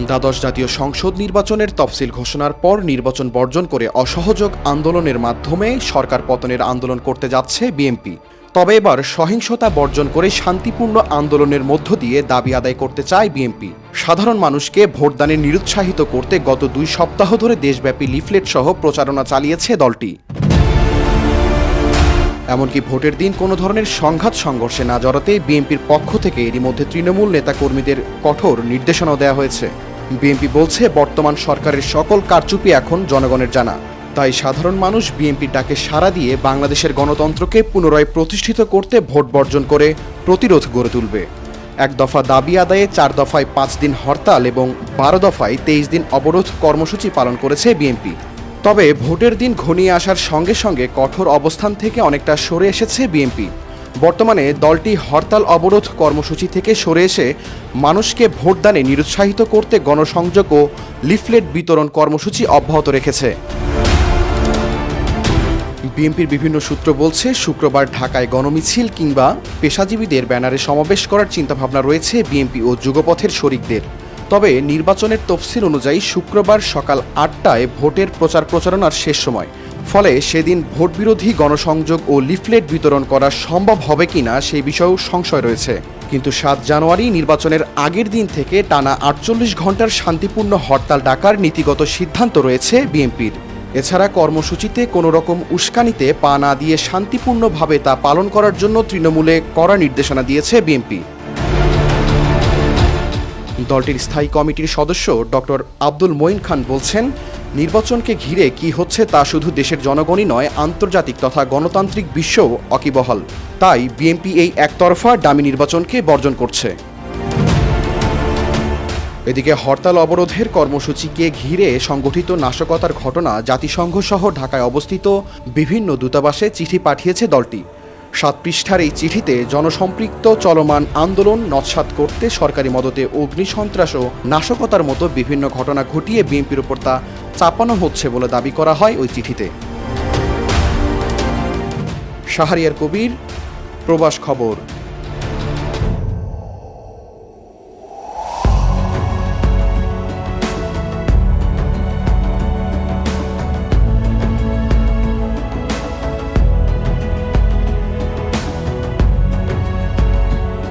দ্বাদশ জাতীয় সংসদ নির্বাচনের তফসিল ঘোষণার পর নির্বাচন বর্জন করে অসহযোগ আন্দোলনের মাধ্যমে সরকার পতনের আন্দোলন করতে যাচ্ছে বিএনপি। তবে এবার সহিংসতা বর্জন করে শান্তিপূর্ণ আন্দোলনের মধ্য দিয়ে দাবি আদায় করতে চায় বিএনপি। সাধারণ মানুষকে ভোটদানে নিরুৎসাহিত করতে গত দুই সপ্তাহ ধরে দেশব্যাপী লিফলেট সহ প্রচারণা চালিয়েছে দলটি। এমনকি ভোটের দিন কোনো ধরনের সংঘাত সংঘর্ষে না জড়াতে বিএনপির পক্ষ থেকে এরই মধ্যে তৃণমূল নেতাকর্মীদের কঠোর নির্দেশনাও দেওয়া হয়েছে। বিএনপি বলছে, বর্তমান সরকারের সকল কারচুপি এখন জনগণের জানা। তাই সাধারণ মানুষ বিএনপির ডাকে সাড়া দিয়ে বাংলাদেশের গণতন্ত্রকে পুনরায় প্রতিষ্ঠিত করতে ভোট বর্জন করে প্রতিরোধ গড়ে তুলবে। এক দফা দাবি আদায়ে চার দফায় পাঁচ দিন হরতাল এবং বারো দফায় তেইশ দিন অবরোধ কর্মসূচি পালন করেছে বিএনপি। তবে ভোটের দিন ঘনিয়ে আসার সঙ্গে সঙ্গে কঠোর অবস্থান থেকে অনেকটা সরে এসেছে বিএনপি। বর্তমানে দলটি হরতাল অবরোধ কর্মসূচি থেকে সরে এসে মানুষকে ভোটদানে নিরুৎসাহিত করতে গণসংযোগ ও লিফলেট বিতরণ কর্মসূচি অব্যাহত রেখেছে। বিএনপির বিভিন্ন সূত্র বলছে, শুক্রবার ঢাকায় গণমিছিল কিংবা পেশাজীবীদের ব্যানারে সমাবেশ করার চিন্তাভাবনা রয়েছে বিএনপি ও যুগপথের শরিকদের। তবে নির্বাচনের তফসিল অনুযায়ী শুক্রবার সকাল আটটায় ভোটের প্রচার প্রচারণার শেষ সময়। ফলে সেদিন ভোট বিরোধী গণসংযোগ ও লিফলেট বিতরণ করা সম্ভব হবে কিনা সেই বিষয়েও সংশয় রয়েছে। কিন্তু সাত জানুয়ারি নির্বাচনের আগের দিন থেকে টানা আটচল্লিশ ঘণ্টার শান্তিপূর্ণ হরতাল ডাকার নীতিগত সিদ্ধান্ত রয়েছে বিএনপির। এছাড়া কর্মসূচিতে কোনো রকম উস্কানিতে পা না দিয়ে শান্তিপূর্ণভাবে তা পালন করার জন্য তৃণমূলে কড়া নির্দেশনা দিয়েছে বিএনপি। দলটির স্থায়ী কমিটির সদস্য ডক্টর আব্দুল মঈন খান বলছেন, নির্বাচনকে ঘিরে কি হচ্ছে তা শুধু দেশের জনগণই নয়, আন্তর্জাতিক তথা গণতান্ত্রিক বিশ্বও অকিবহাল। তাই বিএনপি এই একতরফা ডামি নির্বাচনকে বর্জন করছে। এদিকে হরতাল অবরোধের কর্মসূচিকে ঘিরে সংগঠিত নাশকতার ঘটনা জাতিসংঘ সহ ঢাকায় অবস্থিত বিভিন্ন দূতাবাসে চিঠি পাঠিয়েছে দলটি। সাত পৃষ্ঠার এই চিঠিতে জনসম্পৃক্ত চলমান আন্দোলন নৎসাত করতে সরকারি মদতে অগ্নিসন্ত্রাস ও নাশকতার মতো বিভিন্ন ঘটনা ঘটিয়ে বিএনপির ওপর তা চাপানো হচ্ছে বলে দাবি করা হয় ওই চিঠিতে। শাহরিয়ার কবির, প্রবাস খবর।